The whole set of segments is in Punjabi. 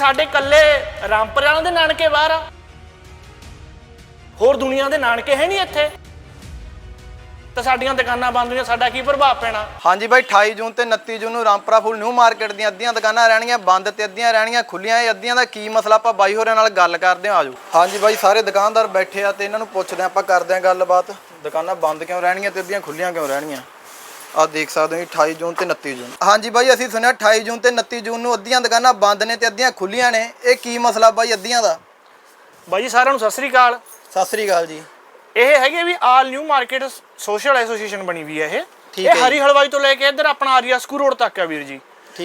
ਸਾਡੇ ਕੱਲੇ ਰਾਮਪੁਰਿਆਂ ਦੇ ਨਾਨਕੇ ਬਾਹਰ ਆ। ਹੋਰ ਦੁਨੀਆ ਦੇ ਨਾਨਕੇ ਹੈ ਨਹੀਂ ਇੱਥੇ। ਤਾਂ ਸਾਡੀਆਂ ਦੁਕਾਨਾਂ ਬੰਦ ਹੋਈਆਂ, ਸਾਡਾ ਕੀ ਪ੍ਰਭਾਵ ਪੈਣਾ? ਹਾਂਜੀ ਬਾਈ 28 ਜੂਨ ਤੇ 29 ਜੂਨ ਨੂੰ ਰਾਮਪੁਰਾ ਫੁੱਲ ਨਿਊ ਮਾਰਕੀਟ ਦੀਆਂ ਅੱਧੀਆਂ ਦੁਕਾਨਾਂ ਰਹਿਣਗੀਆਂ, ਬੰਦ ਤੇ ਅੱਧੀਆਂ ਰਹਿਣਗੀਆਂ ਖੁੱਲੀਆਂ ਇਹ ਅੱਧੀਆਂ ਦਾ ਕੀ ਮਸਲਾ? ਆਪਾਂ ਬਾਈ ਹੋਰਾਂ ਨਾਲ ਗੱਲ ਕਰਦੇ ਹਾਂ, ਆਜੋ। ਹਾਂਜੀ ਬਾਈ, ਸਾਰੇ ਦੁਕਾਨਦਾਰ ਬੈਠੇ ਆ ਤੇ ਇਹਨਾਂ ਨੂੰ ਪੁੱਛਦੇ ਹਾਂ, ਆਪਾਂ ਕਰਦੇ ਹਾਂ ਗੱਲਬਾਤ। ਦੁਕਾਨਾਂ ਬੰਦ ਕਿਉਂ ਰਹਿਣਗੀਆਂ ਤੇ ਅੱਧੀਆਂ ਖੁੱਲੀਆਂ ਕਿਉਂ ਰਹਿਣਗੀਆਂ? ਆ ਦੇਖ ਸਕਦੇ ਹੋ ਜੀ 28 ਜੂਨ ਤੇ 29 ਜੂਨ। ਹਾਂਜੀ ਬਾਈ ਅਸੀਂ ਸੁਣਿਆ 28 ਜੂਨ ਤੇ 29 ਜੂਨ ਨੂੰ ਅੱਧੀਆਂ ਦੁਕਾਨਾਂ ਬੰਦ ਨੇ ਤੇ ਅੱਧੀਆਂ ਖੁੱਲੀਆਂ ਨੇ। ਇਹ ਕੀ ਮਸਲਾ ਬਾਈ ਅੱਧੀਆਂ ਦਾ? ਬਾਈ ਜੀ ਸਾਰਿਆਂ ਨੂੰ ਸਤਿ ਸ੍ਰੀ ਅਕਾਲ। ਸਤਿ ਸ੍ਰੀ ਅਕਾਲ ਜੀ। ਇਹ ਹੈਗੇ ਵੀ all new market social association ਬਣੀ ਵੀ ਹੈ ਇਹ। ਇਹ। ਹਰੀ ਹਲਵਾਈ ਤੋਂ ਲੈ ਕੇ ਇੱਧਰ ਆਪਣਾ ਆਰੀਆ ਸਕੂ ਰੋਡ ਤੱਕ ਹੈ ਵੀਰ ਜੀ।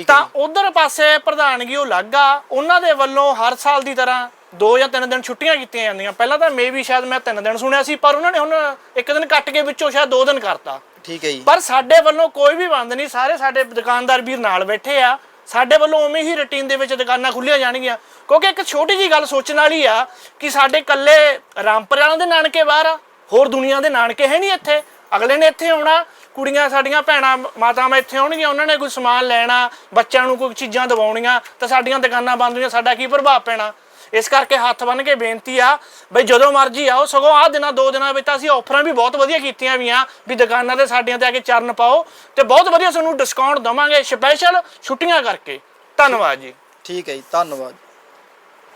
ਤਾਂ ਉਧਰ ਪਾਸੇ ਪ੍ਰਧਾਨਗੀ ਉਹ ਲੱਗ ਉਹਨਾਂ ਦੇ ਵੱਲੋਂ ਹਰ ਸਾਲ ਦੀ ਤਰ੍ਹਾਂ ਦੋ ਜਾਂ ਤਿੰਨ ਦਿਨ ਛੁੱਟੀਆਂ ਕੀਤੀਆਂ ਜਾਂਦੀਆਂ। ਪਹਿਲਾਂ ਤਾਂ ਮੇ ਵੀ ਸ਼ਾਇਦ ਮੈਂ ਤਿੰਨ ਦਿਨ ਸੁਣਿਆ ਸੀ ਪਰ ਉਹਨਾਂ ਨੇ ਹੁਣ ਇੱਕ ਦਿਨ ਕੱਟ ਕੇ ਵਿੱਚੋਂ ਸ਼ਾਇਦ ਦੋ ਦਿਨ ਕਰਤਾ। ਠੀਕ ਹੈ ਜੀ। ਪਰ ਸਾਡੇ ਵੱਲੋਂ ਕੋਈ ਵੀ ਬੰਦ ਨਹੀਂ ਸਾਰੇ ਸਾਡੇ ਦੁਕਾਨਦਾਰ ਵੀਰ ਨਾਲ ਬੈਠੇ ਆ। ਸਾਡੇ ਵੱਲੋਂ ਉਵੇਂ ਹੀ ਰੁਟੀਨ ਦੇ ਵਿੱਚ ਦੁਕਾਨਾਂ ਖੁੱਲੀਆਂ ਜਾਣਗੀਆਂ। ਕਿਉਂਕਿ ਇੱਕ ਛੋਟੀ ਜੀ ਗੱਲ ਸੋਚਣ ਵਾਲੀ ਆ ਕਿ ਸਾਡੇ ਕੱਲੇ ਰਾਮਪੁਰਿਆਂ ਦੇ ਨਾਨਕੇ ਬਾਹਰ ਆ ਹੋਰ ਦੁਨੀਆ ਦੇ ਨਾਨਕੇ ਹੈ ਨਹੀਂ ਇੱਥੇ। ਅਗਲੇ ਨੇ ਇੱਥੇ ਆਉਣਾ ਕੁੜੀਆਂ ਸਾਡੀਆਂ ਭੈਣਾਂ ਮਾਤਾਵਾਂ ਇੱਥੇ ਆਉਣਗੀਆਂ ਉਹਨਾਂ ਨੇ ਕੋਈ ਸਮਾਨ ਲੈਣਾ ਬੱਚਿਆਂ ਨੂੰ ਕੋਈ ਚੀਜ਼ਾਂ ਦਿਵਾਉਣੀਆਂ ਤਾਂ ਸਾਡੀਆਂ ਦੁਕਾਨਾਂ ਬੰਦ ਹੋਈਆਂ ਸਾਡਾ ਕੀ ਪ੍ਰਭਾਵ ਪੈਣਾ? ਇਸ ਕਰਕੇ ਹੱਥ ਬੰਨ ਕੇ ਬੇਨਤੀ ਆ ਬਈ ਜਦੋਂ ਮਰਜ਼ੀ ਆਓ, ਸਗੋਂ ਆਹ ਦਿਨਾਂ, ਦੋ ਦਿਨਾਂ ਵਿੱਚ ਤਾਂ ਅਸੀਂ ਆਫਰਾਂ ਵੀ ਬਹੁਤ ਵਧੀਆ ਕੀਤੀਆਂ ਵੀਆਂ ਵੀ ਦੁਕਾਨਾਂ ਤੇ ਸਾਡੀਆਂ ਤੇ ਆ ਕੇ ਚਰਨ ਪਾਓ ਤੇ ਬਹੁਤ ਵਧੀਆ ਤੁਹਾਨੂੰ ਡਿਸਕਾਊਂਟ ਦਵਾਂਗੇ ਸਪੈਸ਼ਲ ਛੁੱਟੀਆਂ ਕਰਕੇ। ਧੰਨਵਾਦ ਜੀ। ਠੀਕ ਹੈ ਜੀ, ਧੰਨਵਾਦ।